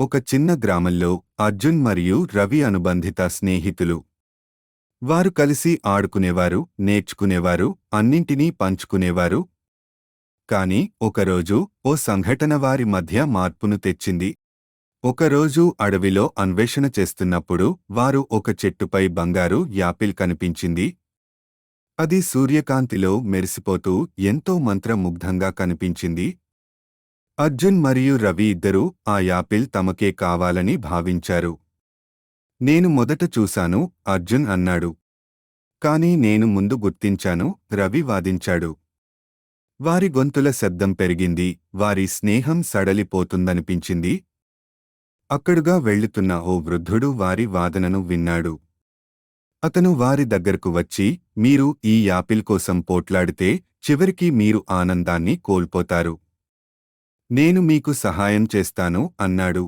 ఒక చిన్న గ్రామంలో అర్జున్ మరియు రవి అనుబంధిత స్నేహితులు. వారు కలిసి ఆడుకునేవారు నేర్చుకునేవారు అన్నింటినీ పంచుకునేవారు. కాని ఒకరోజు ఓ సంఘటన వారి మధ్య మార్పును తెచ్చింది. ఒకరోజు అడవిలో అన్వేషణ చేస్తున్నప్పుడు వారు ఒక చెట్టుపై బంగారు యాపిల్ కనిపించింది. అది సూర్యకాంతిలో మెరిసిపోతూ ఎంతో మంత్రముగ్ధంగా కనిపించింది. అర్జున్ మరియు రవి ఇద్దరూ ఆ యాపిల్ తమకే కావాలని భావించారు. నేను మొదట చూశాను అర్జున్ అన్నాడు. కాని నేను ముందు గుర్తించాను రవి వాదించాడు. వారి గొంతుల శబ్దం పెరిగింది వారి స్నేహం సడలిపోతుందనిపించింది. అక్కడుగా వెళ్ళుతున్న ఓ వృద్ధుడు వారి వాదనను విన్నాడు. అతను వారి దగ్గరకు వచ్చి మీరు ఈ యాపిల్ కోసం పోట్లాడితే చివరికి మీరు ఆనందాన్ని కోల్పోతారు. నేను మీకు సహాయం చేస్తాను అన్నాడు.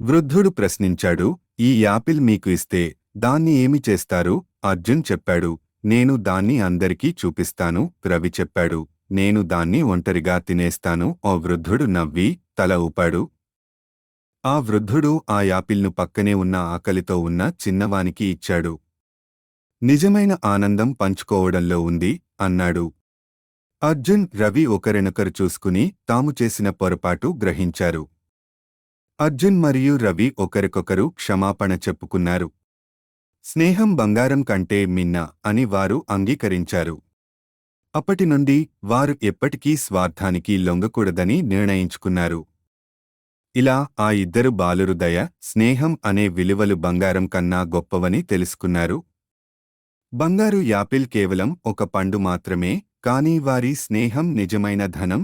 వృద్ధుడు ప్రశ్నించాడు ఈ యాపిల్ మీకు ఇస్తే దాన్ని ఏమి చేస్తారు? అర్జున్ చెప్పాడు నేను దాన్ని అందరికీ చూపిస్తాను రవి చెప్పాడు నేను దాన్ని ఒంటరిగా తినేస్తాను ఓ వృద్ధుడు నవ్వి తల ఊపాడు. ఆ వృద్ధుడు ఆ యాపిల్ను పక్కనే ఉన్న ఆకలితో ఉన్న చిన్నవానికి ఇచ్చాడు. నిజమైన ఆనందం పంచుకోవడంలో ఉంది అన్నాడు అర్జున్ రవి ఒకరినొకరు చూసుకుని తాము చేసిన పొరపాటు గ్రహించారు. అర్జున్ మరియు రవి ఒకరికొకరు క్షమాపణ చెప్పుకున్నారు. స్నేహం బంగారం కంటే మిన్న అని వారు అంగీకరించారు. అప్పటి నుండి వారు ఎప్పటికీ స్వార్థానికి లొంగకూడదని నిర్ణయించుకున్నారు. ఇలా ఆ ఇద్దరు బాలురు దయ స్నేహం అనే విలువలు బంగారం కన్నా గొప్పవని తెలుసుకున్నారు. బంగారు యాపిల్ కేవలం ఒక పండు మాత్రమే కానీ వారి స్నేహం నిజమైన ధనం